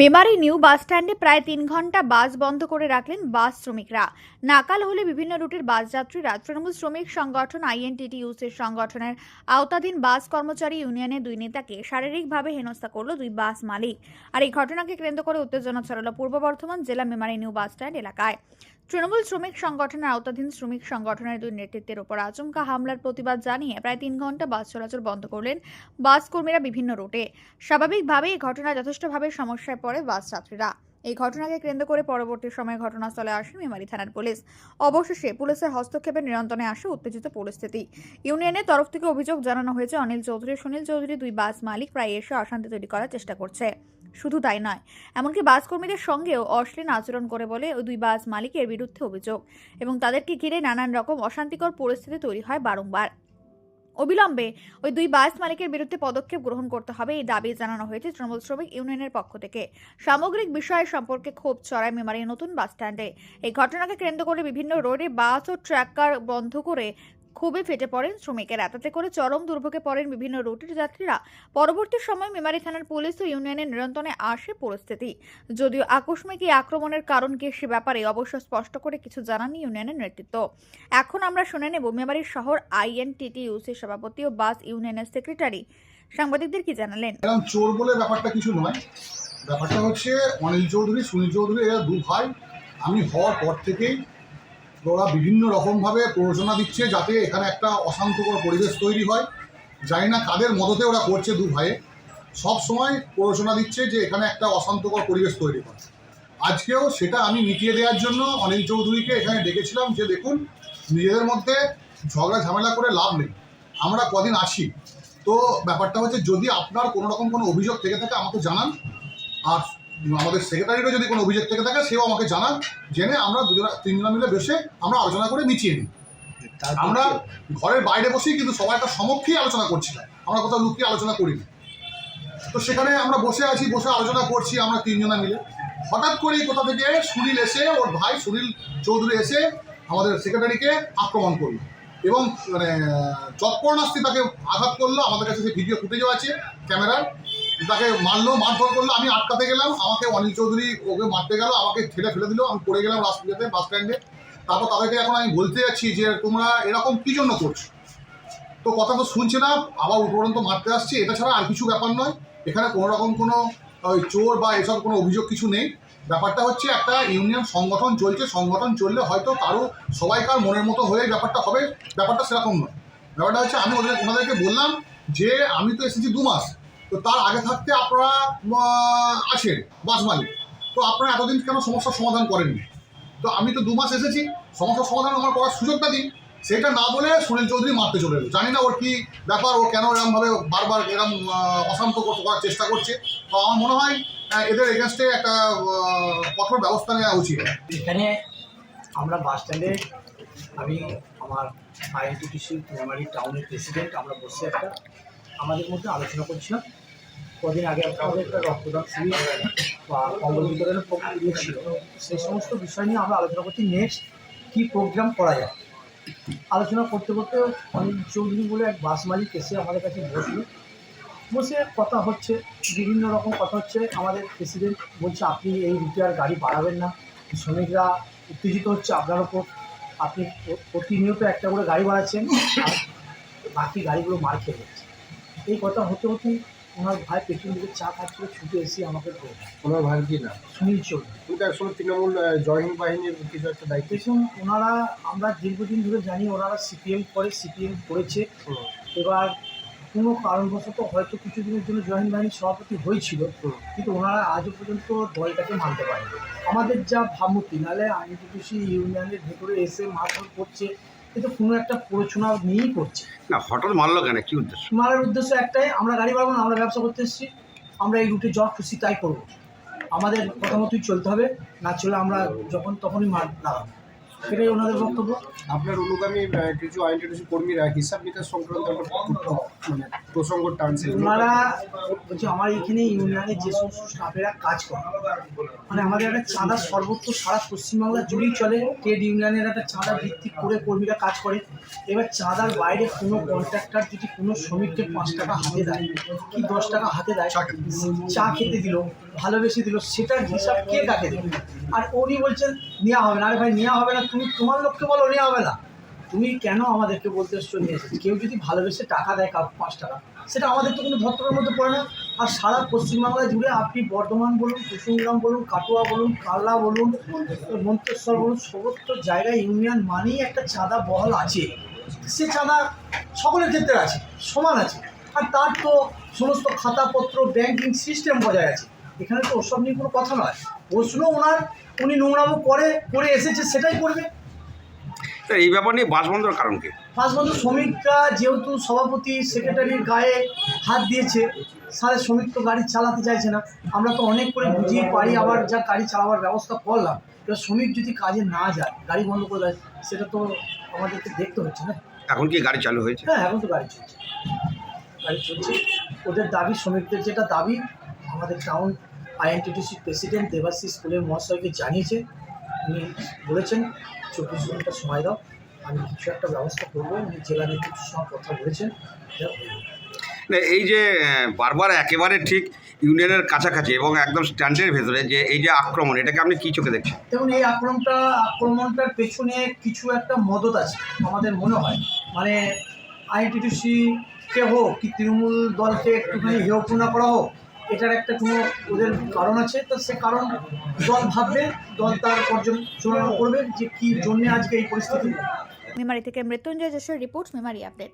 Memari new bus স্ট্যান্ডে প্রায় তিন ঘণ্টা বাস বন্ধ করে রাখলেন বাস শ্রমিকরা। নাকাল হলে বিভিন্ন রুটের বাস যাত্রীরা তৃণমূল শ্রমিক সংগঠন আইএনটিটি ইউসের সংগঠনের আওতাধীন বাস কর্মচারী ইউনিয়নের দুই নেতাকে শারীরিকভাবে হেনস্থা করল দুই বাস মালিক। আর এই ঘটনাকে কেন্দ্র করে উত্তেজনা ছড়ালো পূর্ব বর্ধমান জেলা মেমারি নিউ বাস স্ট্যান্ড এলাকায়। তৃণমূল শ্রমিক সংগঠনের আওতাধীন শ্রমিক সংগঠনের দুই নেতৃত্বের ওপর আচমকা হামলার প্রতিবাদ জানিয়ে প্রায় তিন ঘণ্টা বাস চলাচল বন্ধ করলেন বাস কর্মীরা বিভিন্ন রুটে। স্বাভাবিকভাবেই এই ঘটনা যথেষ্টভাবে সমস্যায় পড়ে বাস যাত্রীরা। এই ঘটনাকে কেন্দ্র করে পরবর্তী সময়ে ঘটনাস্থলে আসেন মেমারি থানার পুলিশ। অবশেষে পুলিশের হস্তক্ষেপে নিয়ন্ত্রণে আসে উত্তেজিত পরিস্থিতি। ইউনিয়নের তরফ থেকে অভিযোগ জানানো হয়েছে, অনিল চৌধুরী, সুনীল চৌধুরী দুই বাস মালিক প্রায় এসে অশান্তি তৈরি করার চেষ্টা করছে। শুধু তাই নয়, এমনকি বাস কর্মীদের সঙ্গেও অশ্লীল আচরণ করে বলে ওই দুই বাস মালিকের বিরুদ্ধে অভিযোগ এবং তাদেরকে ঘিরে নানান রকম অশান্তিকর পরিস্থিতি তৈরি হয় বারংবার। অবিলম্বে ওই দুই বাস মালিকের বিরুদ্ধে পদক্ষেপ গ্রহণ করতে হবে এই দাবি জানানো হয়েছে তৃণমূল শ্রমিক ইউনিয়নের পক্ষ থেকে। সামগ্রিক বিষয় সম্পর্কে ক্ষোভ ছড়ায় মেমারি নতুন বাস স্ট্যান্ডে এই ঘটনাকে কেন্দ্র করে বিভিন্ন রোডে বাস ও ট্র্যাকার বন্ধ করে খুবই ফেটে পড়েন শ্রমিকেরা। তাতে করে চরম দুর্ভোগে পড়েন বিভিন্ন রুটের যাত্রীরা। পরবর্তী সময় মেমারি থানার পুলিশ ও ইউনিয়নের নিয়ন্ত্রণে আসে পরিস্থিতি। যদিও আকস্মিক এই আক্রমণের কারণ কি সে ব্যাপারে অবশ্য স্পষ্ট করে কিছু জানাননি ইউনিয়নের নেতৃত্ব। এখন আমরা শুনে নেব মেমারি শহর আইএনটিটিইউসির সভাপতি ও বাস ইউনিয়নের সেক্রেটারি। সাংবাদিকদের কি জানালেন? চোর বলে ব্যাপারটা কিছু নয়। ব্যাপারটা হচ্ছে অনিল চৌধুরী, সুনীল চৌধুরী, এরা দু ভাই। আমি হওয়ার পর থেকেই ওরা বিভিন্ন রকমভাবে প্ররোচনা দিচ্ছে যাতে এখানে একটা অশান্তকর পরিবেশ তৈরি হয়। জানি না কাদের মদতে ওরা করছে দু ভাইয়ে। সব সময় প্ররোচনা দিচ্ছে যে এখানে একটা অশান্তকর পরিবেশ তৈরি হয়। আজকেও সেটা আমি মিটিয়ে দেওয়ার জন্য অনিল চৌধুরীকে এখানে ডেকেছিলাম যে দেখুন, নিজেদের মধ্যে ঝগড়া ঝামেলা করে লাভ নেই। আমরা কদিন আছি। তো ব্যাপারটা হচ্ছে যদি আপনার কোনো রকম কোনো অভিযোগ থেকে থাকে আমাকে জানান। আর আমাদের সেক্রেটারিরও যদি কোনো অভিযোগ থেকে থাকে সেও আমাকে জানান জেনে আমরা দুজনা তিনজনা মিলে বসে আমরা আলোচনা করে মিটিয়ে নিই। আমরা ঘরের বাইরে বসেই কিন্তু সবাই একটা সমক্ষেই আলোচনা করছিলাম আমরা কোথাও লুকিয়ে আলোচনা করিনি। তো সেখানে আমরা বসে আছি বসে আলোচনা করছি আমরা তিনজনা মিলে। হঠাৎ করেই কোথা থেকে সুনীল এসে ওর ভাই সুনীল চৌধুরী এসে আমাদের সেক্রেটারিকে আক্রমণ করল এবং মানে চটপর্ণাস্তি তাকে আঘাত করল। আমাদের কাছে সেই ভিডিও ফুটেজও আছে ক্যামেরার। তাকে মারলো, মারধর করল, আমি আটকাতে গেলাম। আমাকে অনিল চৌধুরী ওকে মারতে গেল, আমাকে ঠেলে ফেলে দিল, আমি পড়ে গেলাম রাস্তাতে বাস স্ট্যান্ডে। তারপর তাদেরকে এখন আমি বলতে যাচ্ছি যে, তোমরা এরকম কী জন্য করছ? তো কথা তো শুনছে না, আবার উপরন্ত মারতে আসছে। এটা ছাড়া আর কিছু ব্যাপার নয়। এখানে কোনো রকম কোনো, ওই চোর বা এসব কোনো অভিযোগ কিছু নেই। ব্যাপারটা হচ্ছে একটা ইউনিয়ন সংগঠন চলছে, সংগঠন চললে হয়তো কারও সবাইকার মনের মতো হয়ে ব্যাপারটা হবে। ব্যাপারটা সেরকম নয়। ব্যাপারটা হচ্ছে আমি ওদের ওনাদেরকে বললাম যে, আমি তো এসেছি দু মাস। তো তার আগে থাকতে আপনারা আছেন বাস মালিক। তো আপনারা এতদিন কেন সমস্যার সমাধান করেননি? তো আমি তো দু মাস এসেছি, সমস্যার সমাধান আমার করার সুযোগটা দিন সেটা না বলে সুনীল চৌধুরী মারতে চলে এলো। জানি না ওর কী ব্যাপার, ও কেন এরমভাবে বারবার এরম অশান্ত কর- করার চেষ্টা করছে। তো আমার মনে হয় এদের এগেনস্টে একটা কঠোর ব্যবস্থা নেওয়া উচিত। এখানে আমরা বাস স্ট্যান্ডে, আমি আমার আইএনটিটিসি মেমারি টাউনের প্রেসিডেন্ট আমরা বসে একটা। আমাদের মধ্যে আলোচনা করছিলাম। কদিন আগে আমাদের একটা রক্তদান শিবির বা কম্বল বিতরণের প্রোগ্রাম ইয়ে ছিল সেই সমস্ত বিষয় নিয়ে আমরা আলোচনা করছি। নেক্সট কী প্রোগ্রাম করা যায়? আলোচনা করতে করতে অনিল চৌধুরী বলে এক বাস মালিক এসে আমাদের কাছে বসল। বসে কথা হচ্ছে, বিভিন্ন রকম কথা হচ্ছে। আমাদের প্রেসিডেন্ট বলছে, আপনি এই রুটে আর গাড়ি বাড়াবেন না। শ্রমিকরা উত্তেজিত হচ্ছে আপনার ওপর আপনি প্রতিনিয়ত একটা করে গাড়ি বাড়াচ্ছেন। বাকি গাড়িগুলো মার যাচ্ছে। এই কথা হতে হতে ওনার ভাই পেছন দিকে চা খাচ্ছিল ছুটে এসে আমাকে ওনার ভাই কি না? সুনীল চৌধুরী। কিন্তু একসময় তৃণমূল জয়হিন্দ বাহিনীর কিছু একটা দায়িত্ব। দেখুন ওনারা আমরা দীর্ঘদিন ধরে জানি ওনারা সিপিএম করে সিপিএম করেছে। এবার কোনো কারণবশত হয়তো কিছুদিনের জন্য জয়েন্ট বাহিনীর সভাপতি হয়েছিল। কিন্তু ওনারা আজও পর্যন্ত দলটাকে মানতে পারেন। আমাদের যা ভাবমূর্তি নাহলে আইনটিপিসি ইউনিয়নের ভেতরে এসে মারধর করছে কিন্তু কোনো একটা প্ররোচনা নিয়েই করছে। না হঠাৎ মারলো কেন? কি উদ্দেশ্য? মারার উদ্দেশ্য একটাই আমরা গাড়ি বাড়াবো না আমরা ব্যবসা করতে এসেছি আমরা এই রুটে যা খুশি তাই করব। আমাদের কথা মতোই চলতে হবে না চলে আমরা যখন তখনই মার দাঁড়াবো। সেটাই ওনাদের বক্তব্য। আপনার অনুগামী কিছু আইনটিটিসি কর্মীরা হিসাব নিকাশ সংক্রান্ত মানে প্রসঙ্গ টানছে। ওনারা বলছি আমার এখানে ইউনিয়নে যে সমস্ত স্টাফেরা কাজ করে মানে আমাদের একটা চাঁদা সর্বত্র সারা পশ্চিমবাংলা জুড়েই চলে। ট্রেড ইউনিয়নের একটা চাঁদা ভিত্তিক করে কর্মীরা কাজ করে। এবার চাঁদার বাইরে কোনো কন্ট্রাক্টর যদি কোনো শ্রমিককে পাঁচ টাকা হাতে দেয় কি দশ টাকা হাতে দেয়? চা খেতে দিল। ভালোবেসে দিল সেটার হিসাব কে কাকে দেবে? আর উনি বলছেন নেওয়া হবে না। আরে ভাই নেওয়া হবে না তুমি তোমার লোককে বলো, নেওয়া হবে না। তুমি কেন আমাদেরকে বলতে এসছো নিয়ে এসেছ? কেউ যদি ভালোবেসে টাকা দেয় কাউ পাঁচ টাকা, সেটা আমাদের তো কোনো ভদ্রের মধ্যে পড়ে না। আর সারা পশ্চিমবাংলা জুড়ে আপনি বর্ধমান বলুন, কুসুমগ্রাম বলুন, কাটোয়া বলুন কাল্লা বলুন, মন্তেশ্বর বলুন, সমস্ত জায়গায় ইউনিয়ন মানেই একটা চাঁদা বহল আছে। সে চাঁদা সকলের ক্ষেত্রে আছে, সমান আছে। আর তার তো সমস্ত খাতাপত্র ব্যাংকিং সিস্টেম বজায় আছে। এখানে তো ওসব নিয়ে কোনো কথা নয়। প্রশ্ন ওনার উনি নোংরামো করে করে এসেছে সেটাই করবে। তা এই ব্যাপার নিয়ে বাস বন্ধর কারণ কি? পাঁচ বছর শ্রমিকরা যেহেতু সভাপতি সেক্রেটারির গায়ে হাত দিয়েছে সারে শ্রমিক তো গাড়ি চালাতে চাইছে না। আমরা তো অনেক করে বুঝিয়ে পারি আবার যা গাড়ি চালাবার ব্যবস্থা করলাম। এবার শ্রমিক যদি কাজে না যায় গাড়ি বন্ধ করে দেয় সেটা তো আমাদেরকে দেখতে হচ্ছে না। এখন কি গাড়ি চালু হয়েছে? হ্যাঁ এখন তো গাড়ি চলছে। গাড়ি চলছে। ওদের দাবি শ্রমিকদের যেটা দাবি আমাদের টাউন আইএনটিটিসি প্রেসিডেন্ট দেবাশিস স্কুলের মহাশয়কে জানিয়েছে। উনি বলেছেন চব্বিশ ঘণ্টা সময় দাও আমি কিছু একটা ব্যবস্থা করব। উনি জেলা নেতৃত্বের সঙ্গে কথা বলেছেন। হয়ে এই যে বারবার একেবারে ঠিক ইউনিয়নের কাছাকাছি এবং একদম স্ট্যান্ডের ভেতরে যে এই যে আক্রমণ এটাকে আপনি কি চোখে দেখছেন? দেখুন এই আক্রমণটা আক্রমণটার পেছনে কিছু একটা মদত আছে আমাদের মনে হয়। মানে আইটিটিসি কে হোক কি তৃণমূল দলকে একটুখানি হেয়পূর্ণা করা হোক এটার একটা কোনো ওদের কারণ আছে, তো সে কারণ দল ভাববে, দল তার পর্যালোচনা করবে যে কি জন্যে আজকে এই পরিস্থিতি। মেমারি থেকে মৃত্যুঞ্জয় যশোর রিপোর্ট, মেমারি আপডেট।